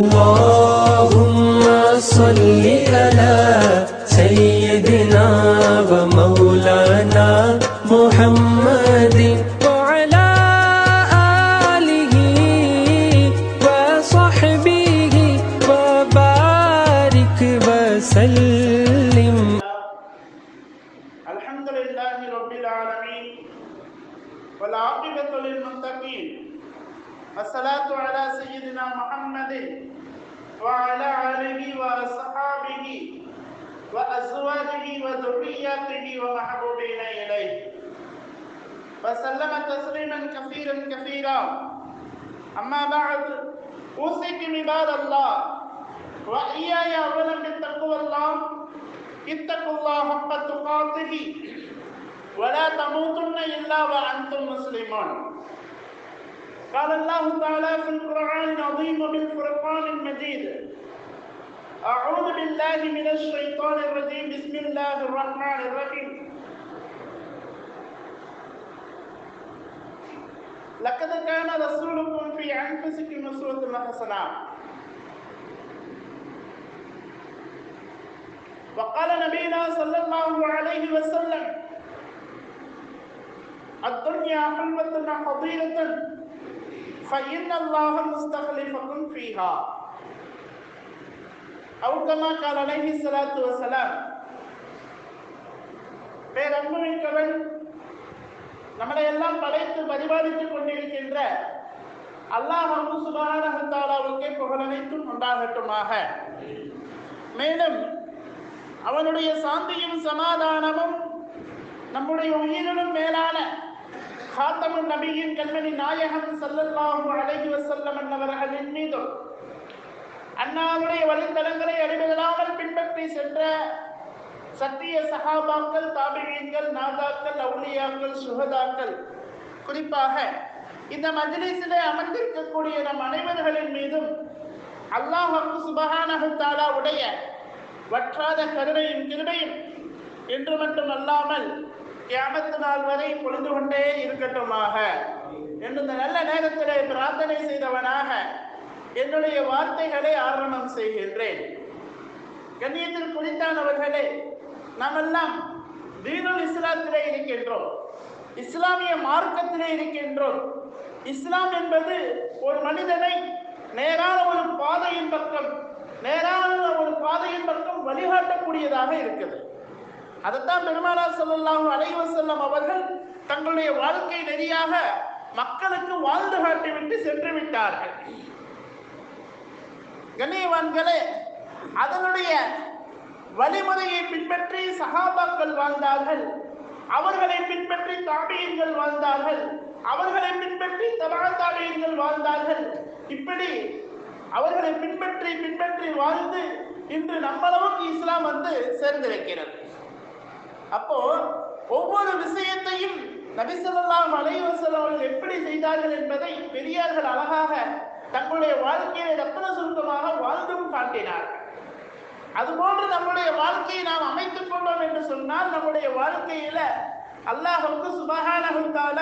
اللهم صل على سيدنا ومولانا محمد وعلى آله وصحبه وبارك وسلم. الحمد لله رب العالمين والعاقبة للمتقين الصلاة على سيدنا محمد وعلى آله وأصحابه وأزواجه وذرياته ومحبوبين إليه. وسلم تسليما كثيرا كثيرا. أما بعد أوصيكم عباد الله وإياي أولا بتقوى الله. اتقوا الله حق تقاته. ولا تموتن إلا وأنتم مسلمون. قال الله تعالى في القرآن العظيم بالفرقان المجيد. أعوذ بالله من الشيطان الرجيم. بسم الله الرحمن الرحيم. لقد كان رسولكم في أنفسكم أسوة حسنة. وقال نبينا صلى الله عليه وسلم الدنيا حلوة حضيرة فإن الله مستخلفكم فيها أو كما قال عليه الصلاة والسلام பேரன்பு மிக்கவன் நம்மளை எல்லாம் படைத்து பரிபாலித்துக் கொண்டிருக்கின்ற அல்லாஹ் சுபானஹத்தாலாவுக்கே புகழனைத்தும் உண்டாகட்டுமாக மேலும் அவனுடைய சாந்தியும் சமாதானமும் நம்முடைய உயிரினும் மேலான காத்தமும் நபியின் கண்மணி நாயகம் சல்லல்லாஹு அழகி வஸல்லம் என்னவர்களின் மீதும் அண்ணாவுடைய வழித்தலங்களை அடிபடாமல் பின்பற்றி சென்ற சத்திய சகாபாக்கள் தாபியங்கள் நாதாக்கள் அவுளியாக்கள் சுகதாக்கள் குறிப்பாக இந்த மஜ்லிஸிலே அமர்ந்திருக்கக்கூடிய நம் அனைவர்களின் மீதும் அல்லாஹ் சுபஹானஹு தஆலா உடைய வற்றாத கருணையும் கிருபையும் என்று மட்டும் அல்லாமல் கியாமத்து நாள் வரை பொழுது கொண்டே இருக்கட்டுமாக. என்று இந்த நல்ல நேரத்திலே பிரார்த்தனை செய்தவனாக என்னுடைய வார்த்தைகளை ஆரம்பம் செய்கின்றேன். கண்ணியத்தில் குறித்தானவர்களே நாம் எல்லாம் தீனுல் இஸ்லாத்திலே இருக்கின்றோம். இஸ்லாமிய மார்க்கத்திலே இருக்கின்றோம். இஸ்லாம் என்பது ஒரு மனிதனை நேரான ஒரு பாதையின் பக்கம் நேரான ஒரு பாதையின் பக்கம் வழிகாட்டக்கூடியதாக இருக்குது அதைத்தான் பெருமானார் ஸல்லல்லாஹு அலைவ செல்லம் அவர்கள் தங்களுடைய வாழ்க்கை நெறியாக மக்களுக்கு வாழ்ந்து காட்டிவிட்டு சென்று விட்டார்கள். கண்ணியவான்களே அதனுடைய வழிமுறையை பின்பற்றி சகாபாக்கள் வாழ்ந்தார்கள் அவர்களை பின்பற்றி தாபியங்கள் வாழ்ந்தார்கள் அவர்களை பின்பற்றி தபா தாபியங்கள் வாழ்ந்தார்கள். இப்படி அவர்களை பின்பற்றி பின்பற்றி வாழ்ந்து இன்று நம்மளவுக்கு இஸ்லாம் வந்து சேர்ந்திருக்கிறது. அப்போ ஒவ்வொரு விஷயத்தையும் நபிசல்லாம் அலைவசலம் அவர்கள் எப்படி செய்தார்கள் என்பதை பெரியார்கள் அழகாக தங்களுடைய வாழ்க்கையை ரத்தன சுருக்கமாக வாழ்ந்தும் காட்டினார்கள். அதுபோன்று நம்முடைய வாழ்க்கையை நாம் அமைத்துக் கொண்டோம் என்று சொன்னால் நம்முடைய வாழ்க்கையில அல்லாஹுக்கு சுபகானகுத்தால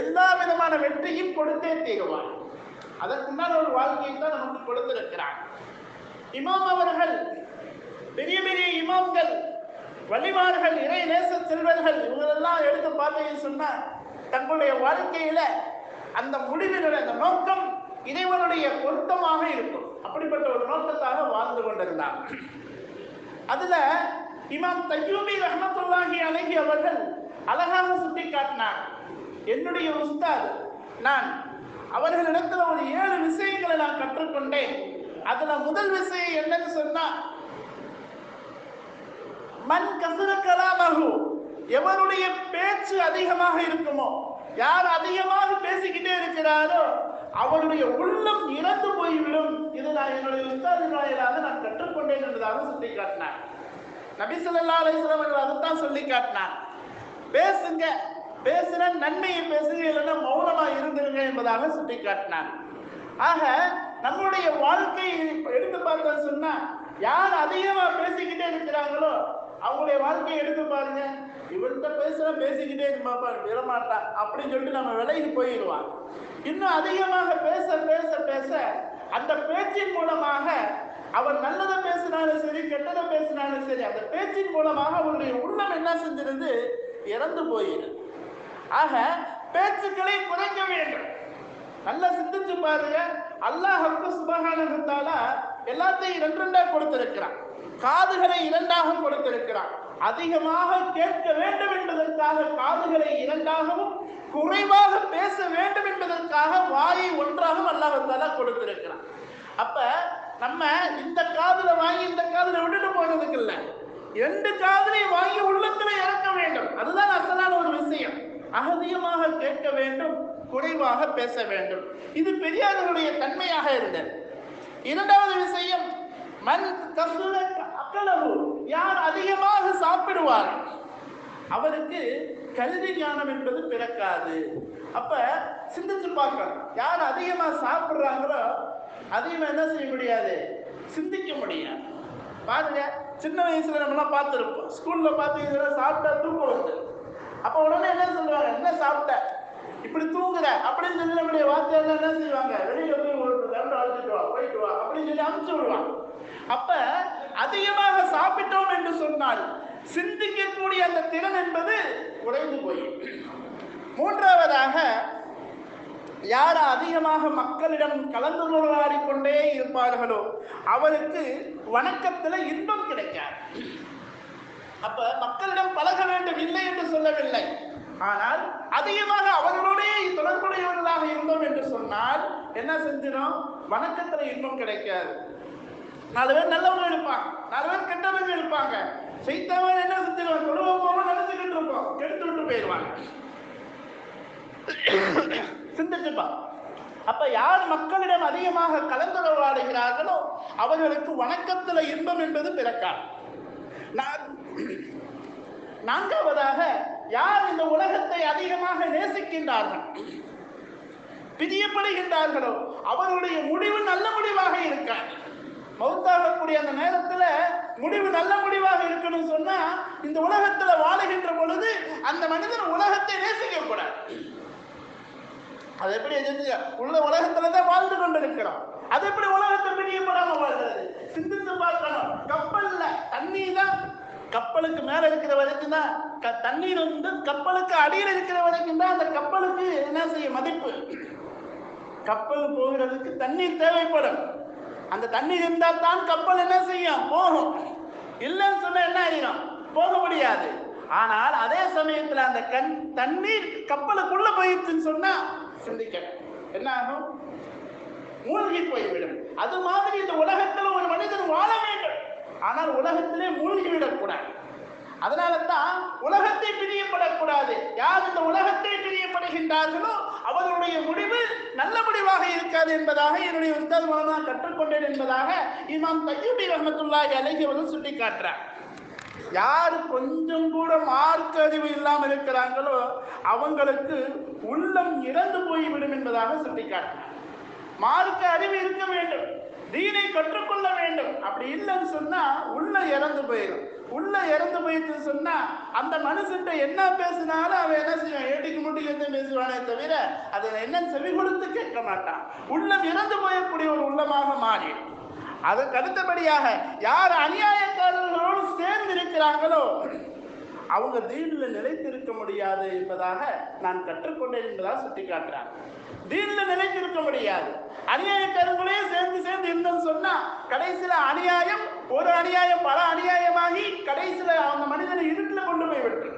எல்லா விதமான வெற்றியும் கொடுத்தே தீருவான். அதற்குண்டான ஒரு வாழ்க்கையை தான் நமக்கு கொடுத்திருக்கிறார் இமாம் அவர்கள் பெரிய பெரிய இமாம்கள் வழிமார்கள் இறை நேச செல்வர்கள் இவங்களெல்லாம் எடுத்து பார்த்தீங்கன்னு சொன்னா தங்களுடைய வாழ்க்கையில அந்த முடிவினுடைய அந்த நோக்கம் இறைவனுடைய பொருத்தமாக இருக்கும். அப்படிப்பட்ட ஒரு நோக்கத்தாக வாழ்ந்து கொண்டிருந்தார் அதுல இமாம் தையூமி ரஹமத்துல்லாஹி அழகி அவர்கள் அழகாக சுட்டி காட்டினார் என்னுடைய உஸ்தாத் நான் அவர்களிடத்துல ஒரு ஏழு விஷயங்களை நான் கற்றுக்கொண்டேன். அதுல முதல் விஷயம் என்னன்னு சொன்னா மண் கசுர கலாமகு எவருடைய பேச்சு அதிகமாக இருக்குமோ யார் அதிகமாக பேசிக்கிட்டே இருக்கிறாரோ அவருடைய உள்ளம் இறந்து போய்விடும். இது நான் என்னுடைய உஸ்தாதின் நான் கற்றுக்கொண்டேன் என்றதாக சொல்லி காட்டினார் நபிசல்லா ஸல்லல்லாஹு அலைஹி அவர்கள் அதைத்தான் சொல்லி காட்டினார் பேசுங்க பேசுற நன்மையை பேசுங்க இல்லைன்னா மௌனமா இருந்துருங்க என்பதாக சுட்டி காட்டினார் ஆக நம்முடைய வாழ்க்கையை எடுத்து பார்த்தா சொன்னா யார் அதிகமா பேசிக்கிட்டே இருக்கிறாங்களோ அவங்களுடைய வாழ்க்கையை எடுத்து பாருங்க. இவர்கிட்ட பேசுற பேசிக்கிட்டே இருப்பாப்பா விடமாட்டான் அப்படின்னு சொல்லிட்டு நம்ம விலகி போயிடுவான். இன்னும் அதிகமாக பேச பேச பேச அந்த பேச்சின் மூலமாக அவர் நல்லதை பேசினாலும் சரி கெட்டதை பேசினாலும் சரி அந்த பேச்சின் மூலமாக அவருடைய உள்ளம் என்ன செஞ்சிருந்து இறந்து போயிரு ஆக பேச்சுக்களை குறைக்க வேண்டும். நல்லா சிந்திச்சு பாருங்க. அல்லாஹ் சுபகானகத்தால எல்லாத்தையும் ரெண்டு ரெண்டா கொடுத்திருக்கிறான். காதுகளை இரண்டாக கொடுத்திருக்கிறார். அதிகமாக கேட்க வேண்டும் என்பதற்காக காதுகளை இரண்டாகவும் குறைவாக பேச வேண்டும் என்பதற்காக வாயை ஒன்றாகவும் அல்லாஹால கொடுத்திருக்கிறார் அப்ப நம்ம இந்த காதுல வாங்கி இந்த காதுல விட்டுட்டு போனதுக்கு இல்ல. ரெண்டு காதலை வாங்கி உள்ளத்துல இறக்க வேண்டும். அதுதான் அசலான ஒரு விஷயம். அகதிகமாக கேட்க வேண்டும் குறைவாக பேச வேண்டும். இது பெரியார்களுடைய தன்மையாக இருந்தது. இரண்டாவது விஷயம் மண் கசுர அக்களவு யார் அதிகமாக சாப்பிடுவார்? அவருக்கு கல்வி ஞானம் என்பது பிறக்காது. அப்ப சிந்திச்சு பார்க்கணும். யார் அதிகமா சாப்பிடுறாங்களோ அதிகமா என்ன செய்ய முடியாது? சிந்திக்க முடியாது. பாருங்க சின்ன வயசுல நம்ம எல்லாம் பார்த்துருப்போம் ஸ்கூல்ல பார்த்தீங்கன்னா சாப்பிட்டா தூக்கம் வருது. அப்ப உடனே என்ன சொல்லுவாங்க? என்ன சாப்பிட்ட? இப்படி தூங்குற. அப்படின்னு சொல்லி நம்முடைய வார்த்தையாளர் என்ன செய்வாங்க? வெளியில போய் அழைச்சிட்டு வா போயிட்டு வா அப்படின்னு சொல்லி அனுப்பிச்சு விடுவான் அப்ப அதிகமாக சாப்பிட்டோம் என்று சொன்னால் சிந்திக்கக்கூடிய அந்த திறன் என்பது குறைந்து போய். மூன்றாவதாக யார் அதிகமாக மக்களிடம் கலந்துரையாடி கொண்டே இருப்பார்களோ அவருக்கு வணக்கத்துல இன்பம் கிடைக்காது. அப்ப மக்களிடம் பழக வேண்டும் இல்லை என்று சொல்லவில்லை. ஆனால் அதிகமாக அவர்களோடே தொடர்புடையவர்களாக இருந்தோம் என்று சொன்னால் என்ன செஞ்சிடும் வணக்கத்துல இன்பம் கிடைக்காது. நாலு பேர் நல்லவங்க இருப்பாங்க. நாலு பேர் கெட்டவங்க இருப்பாங்க. செய்தவன் என்ன செஞ்சிருவான் தொழுவ போக நினைச்சுக்கிட்டு இருப்போம். கெடுத்து விட்டு போயிடுவாங்க. சிந்திச்சுப்பா. அப்ப யார் மக்களிடம் அதிகமாக கலந்துரையாடுகிறார்களோ அவர்களுக்கு வணக்கத்துல இன்பம் என்பது பிறக்காது. நான் நான்காவதாக யார் இந்த உலகத்தை அதிகமாக நேசிக்கின்றார்கள்? பிரியப்படுகின்றார்களோ? அவர்களுடைய முடிவு நல்ல முடிவாக இருக்காது. மௌத்தாகக்கூடிய அந்த நேரத்துல முடிவு நல்ல முடிவாக இருக்கணும் சொன்னா இந்த உலகத்துல வாழுகின்ற பொழுது அந்த மனிதன் உலகத்தை நேசிக்க கூடாது அது எப்படி உள்ள உலகத்துல தான் வாழ்ந்து கொண்டிருக்கிறோம். அது எப்படி உலகத்தை பிரியப்படாம வாழ்றது சிந்தித்து பார்க்கணும். கப்பல்ல தண்ணி தான் கப்பலுக்கு மேல இருக்கிற வரைக்கும் தான் க- தண்ணீர் வந்து கப்பலுக்கு அடியில் இருக்கிற வரைக்கும் தான் அந்த கப்பலுக்கு என்ன செய்ய மதிப்பு. கப்பல் போகிறதுக்கு தண்ணீர் தேவைப்படும். அந்த தண்ணீர் இருந்தால் தான் கப்பல் என்ன செய்யும்? போகும். இல்லைன்னு சொன்ன என்ன ஆயிரும்? போக முடியாது. ஆனால் அதே சமயத்தில் அந்த கண் தண்ணீர் கப்பலுக்குள்ள போயிடுச்சுன்னு சொன்னா சிந்திக்க என்ன ஆகும்? மூழ்கி போய்விடும். அது மாதிரி இந்த உலகத்தில் ஒரு மனிதன் வாழ வேண்டும். ஆனால் உலகத்திலே மூழ்கி விடக்கூடாது அதனால தான் உலகத்தை பிரியப்படக்கூடாது. யார் இந்த உலகத்தை பிரியப்படுகின்றார்களோ அவர்களுடைய முடிவு நல்ல முடிவாக இருக்காது என்பதாக என்னுடைய உஸ்தாத் மூலமாக நான் கற்றுக்கொண்டேன் என்பதாக இமாம் தையூபி ரஹமத்துல்லா அலைஹி அவர்கள் சுட்டி காட்டுறார் யார் கொஞ்சம் கூட மார்க்க அறிவு இல்லாமல் இருக்கிறாங்களோ அவங்களுக்கு உள்ளம் இறந்து போய்விடும் என்பதாக சுட்டி மார்க்க அறிவு இருக்க வேண்டும் தீனை கற்றுக்கொள்ள வேண்டும். அப்படி இல்லைன்னு சொன்னா உள்ள இறந்து போயிடும் உள்ள இறந்து போயிட்டு சொன்னா அந்த மனுஷன்ட்ட என்ன பேசினாலும் அவன் என்ன செய்வான்? ஏட்டிக்கு முட்டிக்கு எந்த பேசுவானே தவிர அதை என்ன செவி கொடுத்து கேட்க மாட்டான். உள்ளம் இறந்து போயக்கூடிய ஒரு உள்ளமாக மாறி. அதற்கு அடுத்தபடியாக யார் அநியாயக்காரர்களோடு சேர்ந்து இருக்கிறாங்களோ அவங்க தீனில் நிலைத்திருக்க முடியாது என்பதாக நான் கற்றுக்கொண்டேன் என்பதாக சுட்டி காட்டுறாங்க தீன்ல நிலைத்திருக்க முடியாது. அநியாயக்காரங்களே சேர்ந்து சேர்ந்து இருந்தோம்னு சொன்னா கடைசியில அநியாயம் ஒரு அநியாயம் பல அநியாயமாகி கடைசியில அந்த மனிதனை இருட்டில் கொண்டு போய் விட்டு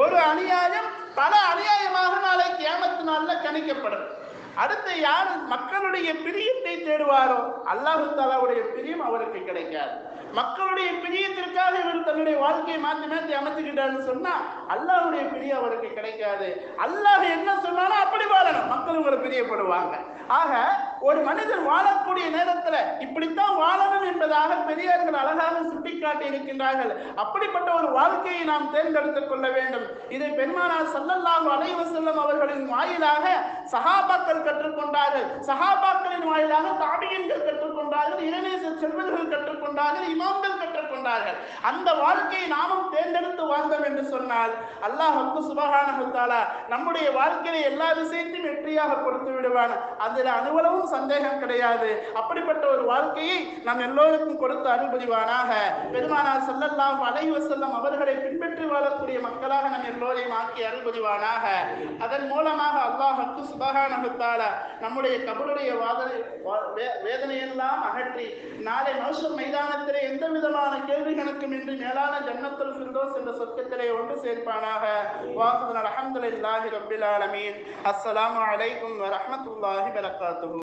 ஒரு அநியாயம் பல அநியாயமாக நாளை கியாமத்து நாள்ல கணிக்கப்படும். அடுத்து யார் மக்களுடைய பிரியத்தை தேடுவாரோ? அல்லாஹு தாலாவுடைய பிரியம் அவருக்கு கிடைக்காது. மக்களுடைய பிரியத்திற்காக இவர் தன்னுடைய வாழ்க்கையை மாற்றி மாற்றி அமைச்சுக்கிட்டாருன்னு சொன்னா அல்லாஹ்வுடைய பிரியம் அவருக்கு கிடைக்காது. அல்லாஹ் என்ன சொன்னாலும் அப்படி வாழணும். மக்கள் உங்களை பிரியப்படுவாங்க. ஆக ஒரு மனிதன் வாழக்கூடிய நேரத்துல இப்படித்தான் வாழணும் என்பதாக பெரியார்கள் அழகாக சுட்டிக்காட்டி இருக்கின்றார்கள் அப்படிப்பட்ட ஒரு வாழ்க்கையை நாம் தேர்ந்தெடுத்துக் கொள்ள வேண்டும். இதை பெருமானார் சல்லல்லாஹு அலைஹி செல்லும் அவர்களின் வாயிலாக சகாபாக்கள் கற்றுக்கொண்டார்கள். சகாபாக்களின் வாயிலாக தாபியன்கள் கற்றுக்கொண்டார்கள். இளநேச செல்வர்கள் கற்றுக்கொண்டார்கள். இமாம்கள் கற்றுக்கொண்டார்கள். அந்த வாழ்க்கையை நாமும் தேர்ந்தெடுத்து வாழ்ந்தோம் என்று சொன்னால் அல்லாஹ் ஹக்கு சுபகான நம்முடைய வாழ்க்கையில எல்லா விஷயத்தையும் வெற்றியாக கொடுத்து விடுவான். அதில் அனுபவமும் சந்தேகம் கிடையாது. அப்படிப்பட்ட ஒரு வாழ்க்கையை நம் எல்லோருக்கும் கொடுத்து அருள்புரிவானாக. பெருமானார் ஸல்லல்லாஹு அலைஹி வஸல்லம் அவர்களை பின்பற்றி வாழக்கூடிய மக்களாக நம் எல்லோரையும் ஆக்கி அருள்புரிவானாக. அதன் மூலமாக அல்லாஹுக்கு சுபஹானஹு நம்முடைய கபருடைய வாதனை வேதனையெல்லாம் அகற்றி நாளை மனுஷர் மைதானத்திலே எந்த விதமான கேள்விகளுக்கும் இன்றி மேலான ஜன்னத்தில் சிந்தோஸ் என்ற சொர்க்கத்திலே ஒன்று சேர்ப்பானாக. வாசுதன் அலமதுல்லாஹி ரபில் ஆலமீன். அஸ்ஸலாமு அலைக்கும் வரமத்துல்லாஹி வபரகாத்துஹு.